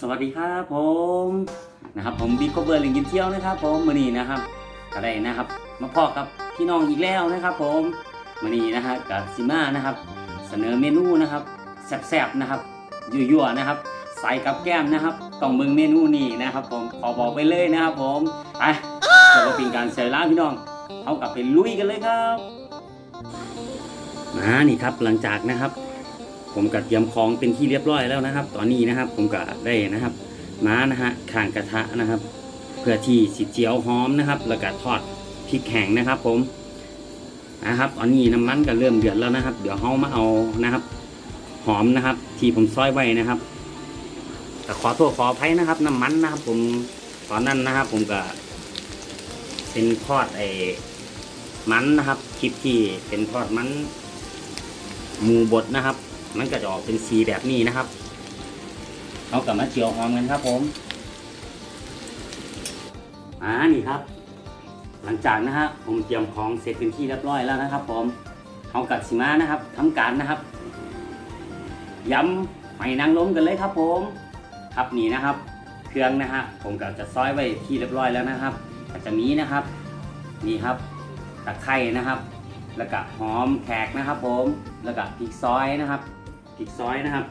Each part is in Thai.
สวัสดีครับผมนะครับผมบิ๊กก็เบอร์ลิงกินเที่ยวนะครับผมมือนี้นะครับก็ได้นะครับมาพอกับพี่น้องอีกแล้วนะครับ ผมมือนี้นะฮะกับซิมานะครับ เสนอเมนูนะครับแซ่บๆนะครับยั่วๆนะครับ ใส่กับแก้มนะครับต้องเมืองเมนูนี้นะครับ ผมขอบอกไปเลยนะครับ ผมไปเพื่อเป็นการเสียเวลาพี่น้องเอากลับไปลุยกันเลยครับมานี่ครับหลังจากนะครับ ผมก็เตรียมของเป็นที่เรียบร้อยแล้วนะครับ ตอนนี้นะครับผมก็ได้นะครับม้านะฮะข่างกระทะนะครับ เพื่อที่สิเจียวหอมนะครับ แล้วก็ทอดพริกแห้งนะครับ ผมนะครับตอนนี้น้ำมันก็เริ่มเดือดแล้วนะครับ เดี๋ยวเฮามาเอานะครับ หอมนะครับ ที่ผมซอยไว้นะครับแต่ขอโทษขออภัยนะครับ น้ำมันนะครับ ผมตอนนั้นนะครับ ผมก็เป็นทอดไอ้มันนะครับ คลิปที่เป็นทอดมันหมูบดนะครับ มันก็จะออกเป็นสีแบบนี้นะครับเอากลับมาเจียวหอมกันครับผมอ่านี่ครับ หลังจากนะฮะผมเตรียมของเสร็จเป็นที่เรียบร้อยแล้วนะครับ ผมเอากัดสิมานะครับทำการนะครับยำหอยนางรมกันเลยครับ ผม ครับนี่นะครับ เครื่องนะฮะผมก็จะซอยไว้ที่เรียบร้อยแล้วนะครับก็จะมีนะครับนี่ครับตะไคร่นะครับ แล้วก็หอมแขกนะครับ ผมแล้วก็พริกซอยนะครับ พริกซอยนะครับ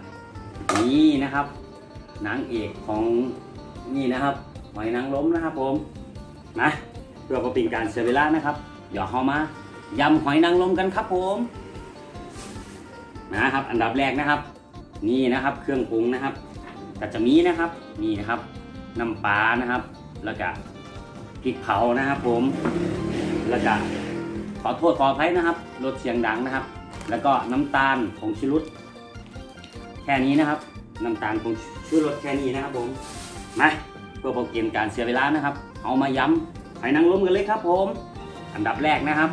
นี่นะครับนางเอกของนี่นะครับหอยนางรมนะครับผมนะเพื่อเป็นการเสียเวลานะครับเดี๋ยวเรามายำหอยนางรมกันครับผมนะครับ อันดับแรกนะครับ นี่นะครับเครื่องปรุงนะครับก็จะมีนะครับนี่นะครับน้ำปลานะครับ แล้วก็พริกเผานะครับ ผมแล้วก็ขอโทษขออภัยนะครับรถเสียงดังนะครับ แล้วก็น้ำตาลผงชูรส แค่นี้นะครับน้ำตาลผงชูรสแค่นี้นะครับผมมาเพื่อโปรเกมการเสียเวลานะครับ เอามาย้ำให้นางรมกันเลยครับผม อันดับแรกนะครับ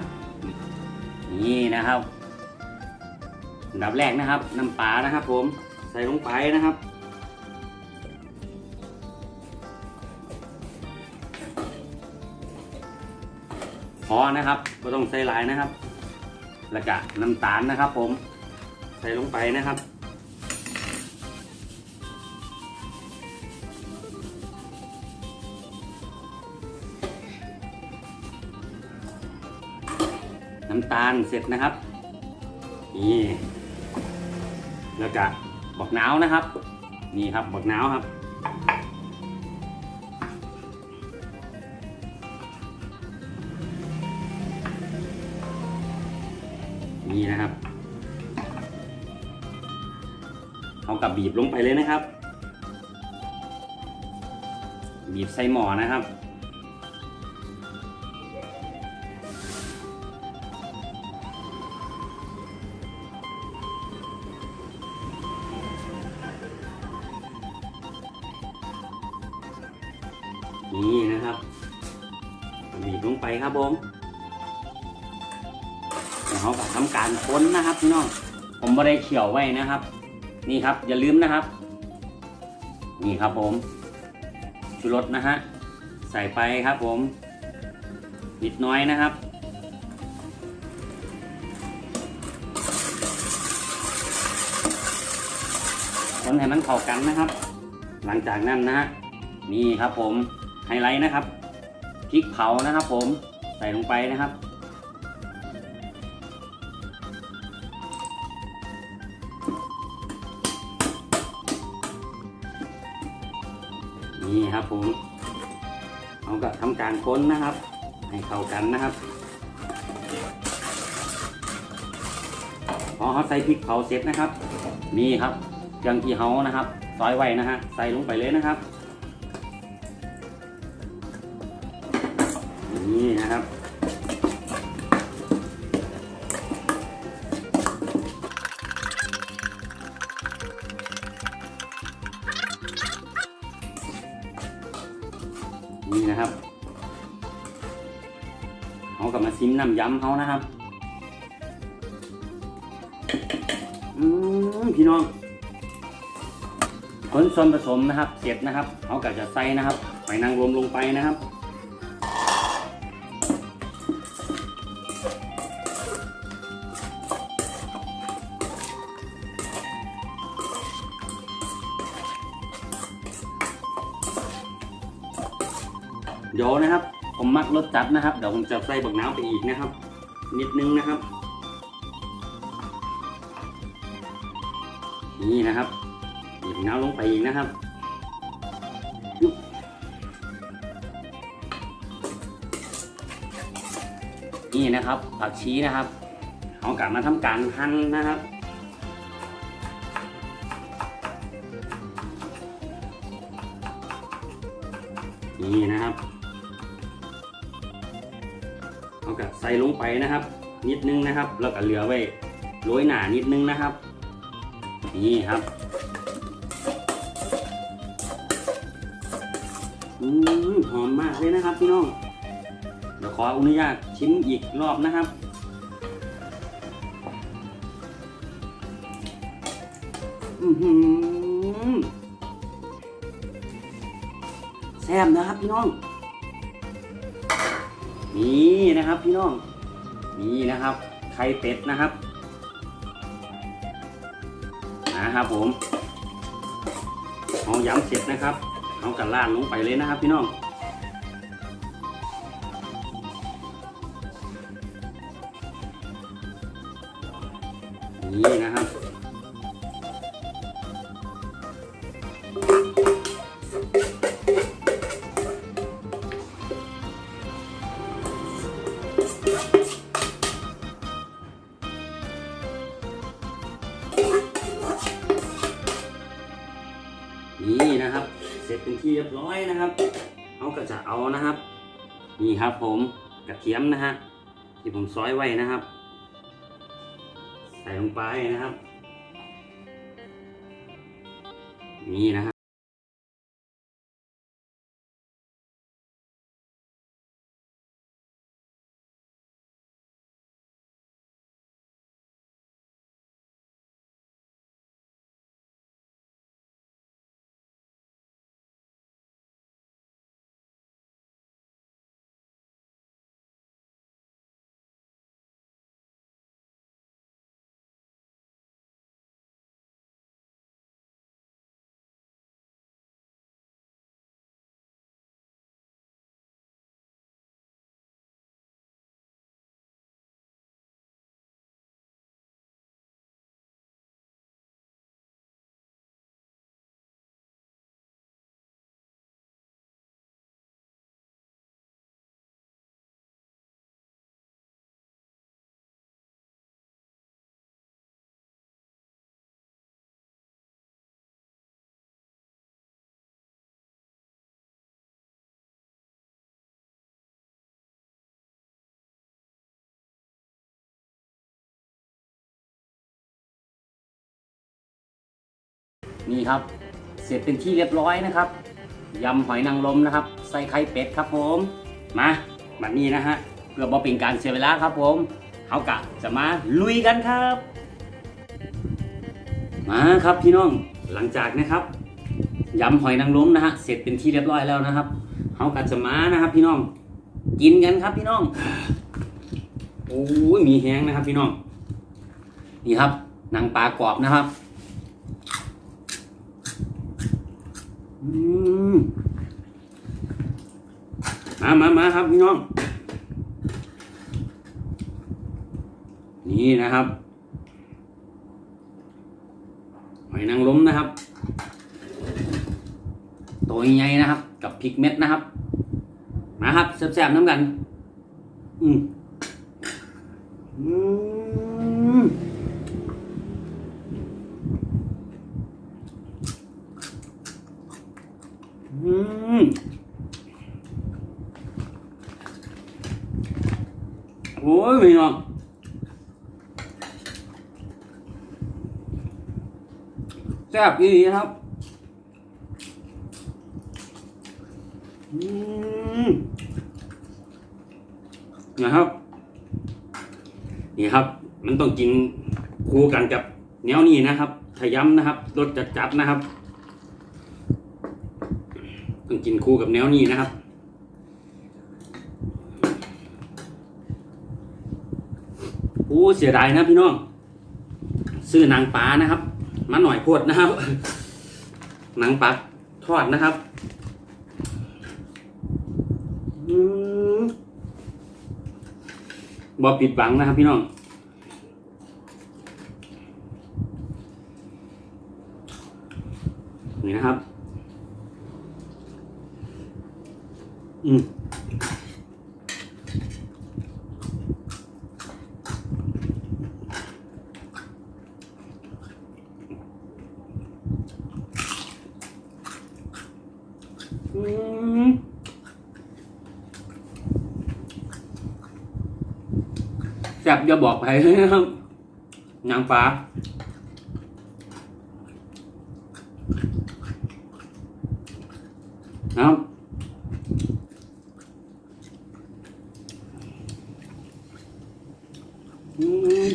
นี่นะครับอันดับแรกนะครับน้ำปลานะครับ ผมใส่ลงไปนะครับพอนะครับไม่ต้องใส่หลายนะครับ แล้วก็น้ำตาลนะครับ ผม ใส่ลงไปนะครับ น้ำตาลเสร็จนะครับ นี่แล้วก็บักหนาวนะครับ นี่ครับบักหนาวครับ นี่นะครับเอากับบีบลงไปเลยนะครับ บีบใส่หม้อนะครับ ลงไปครับผมเดี๋ยวเขาก็ทำการค้นนะครับพี่น้อง ผมไม่ได้เขี่ยวไว้นะครับ นี่ครับอย่าลืมนะครับ นี่ครับผมชูรสนะฮะใส่ไปครับผม นิดน้อยนะครับคนให้มันเข้ากันนะครับ หลังจากนั้นนะฮะนี่ครับผมไฮไลท์นะครับ พริกเผานะครับผมใส่ลงไปนะครับ นี่ครับผมเอาก็ทำการค้นนะครับ ให้เข้ากันนะครับพอเขาใส่พริกเผาเสร็จนะครับ นี่ครับเครื่องที่เขานะครับ ซอยไว้นะฮะใส่ลงไปเลยนะครับ นี่นะครับ นี่นะครับเขากลับมาซิมน้ำยำเขานะครับ อืมพี่น้องคนส่วนผสมนะครับ เสร็จนะครับเขาก็จะใส่นะครับหอยนางรมลงไปนะครับ ดี๋ยวนะครับ ผมมักรสจัดนะครับ เดี๋ยวผมจะใส่บักน้ำไปอีกนะครับ นิดนึงนะครับ นี่นะครับหยิบน้ำลงไปอีกนะครับนี่นะครับผักชีนะครับเอากลับมาทำการหั่นนะครับ นี่นะครับ ใส่ลงไปนะครับ นิดนึงนะครับ แล้วก็เหลือไว้โรยหนานิดนึงนะครับ นี่ครับอืมหอมมากเลยนะครับพี่น้องเดี๋ยวขออนุญาตชิมอีกรอบนะครับแซ่บนะครับพี่น้อง นี่นะครับพี่น้องนี่นะครับไข่เป็ดนะครับนะครับผมเอาย้ำเสร็จนะครับเอากระล่านลงไปเลยนะครับพี่น้องนี่นะครับ ก็จะเอานะครับ นี่ครับผมกระเทียมนะฮะที่ผมซอยไว้นะครับ ใส่ลงไปนะครับ นี่นะครับ นี่ครับ เสร็จเป็นที่เรียบร้อยนะครับยำหอยนางรมนะครับ ใส่ไข่เป็ดครับผมมาบัดนี้นะฮะเพื่อบ่เป็นการเสียเวลาครับผมเขากะจะมาลุยกันครับ มาครับพี่น้องหลังจากนะครับยำหอยนางรมนะฮะเสร็จเป็นที่เรียบร้อยแล้วนะครับเขากะจะมานะครับ พี่น้อง กินกันครับพี่น้องโอ้ยมีแห้งนะครับพี่น้อง นี่ครับหนังปลากรอบนะครับ อืม มามามาครับพี่น้อง นี่นะครับหอยนางรมนะครับ ตัวใหญ่นะครับ กับพริกเม็ดนะครับ มาครับแซ่บๆน้ำกัน อืมอืม อืมโอ้ ยพี่น้องแซ่บดีครับนะครับ นี่ครับ มันต้องกินคู่กันกับแนวนี้นะครับขย้ำนะครับรสจัดๆนะครับ ต้องกินคู่กับแนวนี้นะครับ อ้เสียดายนะพี่น้องซื้อนังปลานะครับ มาหน่อยโพดนะครับหนังปลาทอดนะครับอืมบอปิดบังนะครับพี่น้องนี่นะครับ อืม อืม จะบอกไปครับนางฟ้า นะครับอืม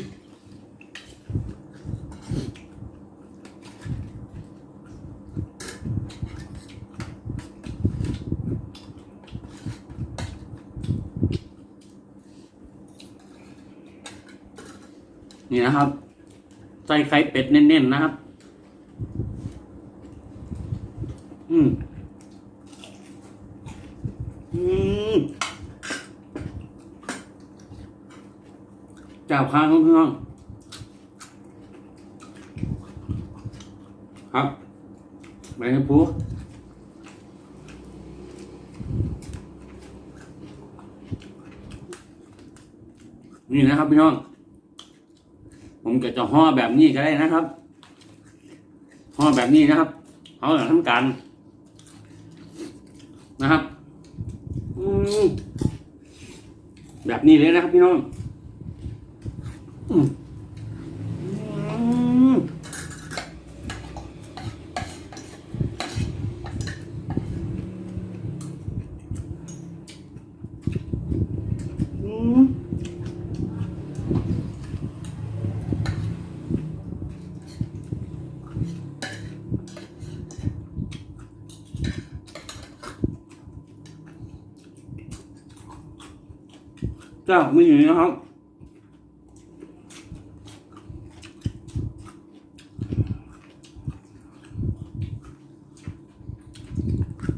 นะครับใส่ไข่เป็ดเน้นๆนะครับ อืมอืมจ้าข้างของพี่น้องครับไปให้ปูนี่นะครับพี่น้อง ก็จะห่อแบบนี้ก็ได้นะครับห่อแบบนี้นะครับเอาอย่างทำการนะครับอืแบบนี้เลยนะครับพี่น้องอืมอืมอืม เจ้าไม่อยู่นะครับ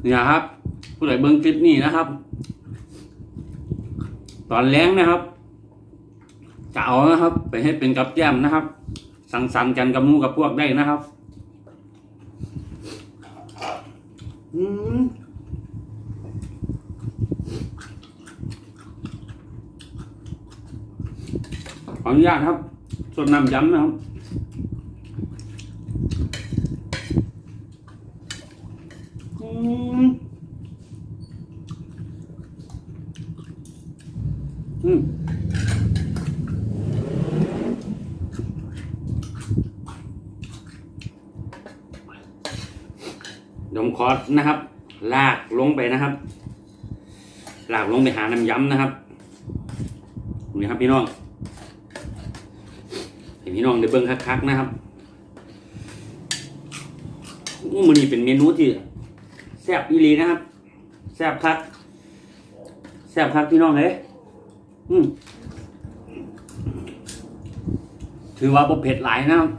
เนี่นะครับ ผู้ใดเบิ่งคลิปนี้นะครับ ตอนแรงนะครับจะเอานะครับ ไปให้เป็นกับแก้มนะครับ สังสรรค์กันกับมูกับพวกได้นะครับ อืม ขออนุญาตครับส่วนน้ำย้ำนะครับอืมอืมเดมขอนะครับ ลากลงไปนะครับ ลากลงไปหาน้ำย้ำนะครับนี่ครับพี่น้อง ให้พี่น้องได้เบิ่งคักๆนะครับอู้มันนี่เป็นเมนูที่แซ่บอีหลีนะครับแซ่บคักแซ่บคักพี่น้องเลยอืมถือว่าบ่เผ็ดหลายนะครับ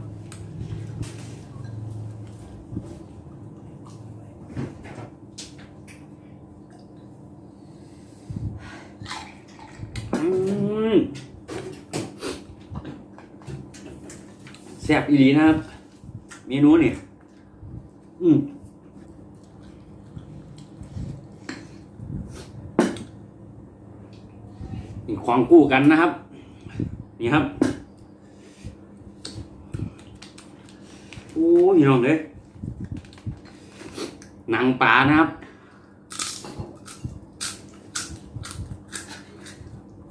อืมแซ่บ อีหลีนะครับ เมนูนี่อืมนี่ควางคู่กันนะครับ นี่ครับโอ้ยน้องเลยหนังปลานะครับ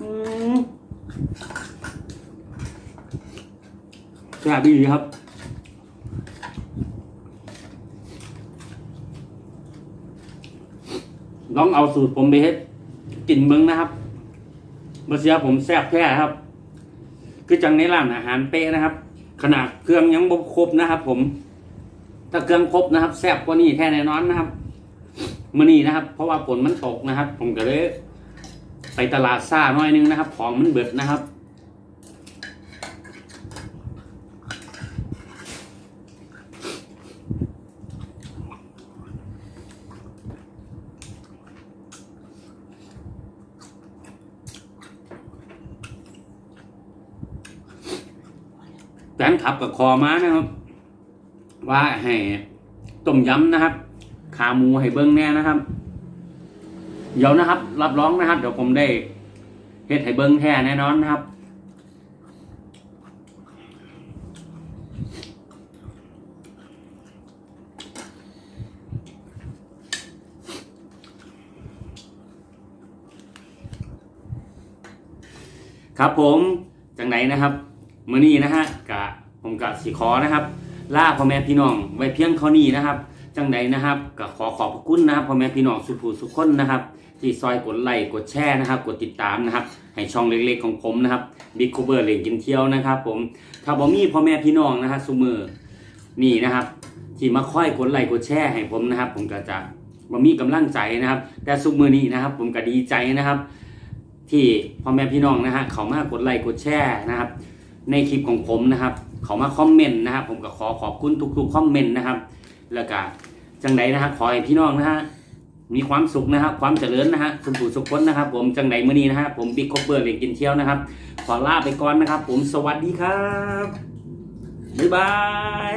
อืม ซ่บดีครับลองเอาสูตรผมไปเฮ็ดกินเบิ้งนะครับมื่อเช้าผมแซ่บแท้ครับ คือจังในร้านอาหารเป๊ะนะครับ ขนาดเครื่องยังบ่ครบนะครับ ผม ถ้าเครื่องครบนะครับแซ่บกว่านี้แท้แน่นอนนะครับมื่อนี้นะครับ เพราะว่าฝนมันตกนะครับ ผมก็เลยไปตลาดซ่าน่อยนึงนะครับ ของมันเบิดนะครับ แฟนคลับกับคอมานะครับ ว่าให้ต้มยำนะครับ ขาหมูให้เบิ้งแน่นะครับ เดี๋ยวนะครับ รับรองนะครับ เดี๋ยวผมได้เฮ็ดให้เบิ้งแท้แน่นอนนะครับครับผมจังไหนนะครับ มื้อนี้นะฮะกะผมกะสิขอนะครับล่าพ่อแม่พี่น้องไว้เพียงเท่านี้นะครับ จังใดนะครับก็ขอขอบคุณนะครับพ่อแม่พี่น้องสุภูสุขคนนะครับที่ซอยกดไลค์กดแชร์นะครับ กดติดตามนะครับ ให้ช่องเล็กๆของผมนะครับบิ๊กคูเบอร์เล่นกินเที่ยวนะครับ ผมถ้าบ่มีพ่อแม่พี่น้องนะฮะซุมือนี่นะครับ ที่มาค่อยกดไลค์กดแชร์ให้ผมนะครับ ผมก็จะบ่มีกำลังใจนะครับ แต่ซุมือนี้นะครับ ผมก็ดีใจนะครับ ที่พ่อแม่พี่น้องนะฮะเขามากดไลค์กดแชร์นะครับ ในคลิปของผมนะครับ เขามาคอมเมนต์นะครับ ผมก็ขอขอบคุณทุกๆคอมเมนต์นะครับ แล้วก็จังไดนะฮะขอให้พี่น้องนะฮะมีความสุขนะครับ ความเจริญนะฮะสุขผู้สุขคนนะครับ ผมจังไดมื่อนี้นะฮะผมบิ๊กคอปเปอร์เล็กกินเที่ยวนะครับ ขอลาไปก่อนนะครับ ผมสวัสดีครับบ๊ายบาย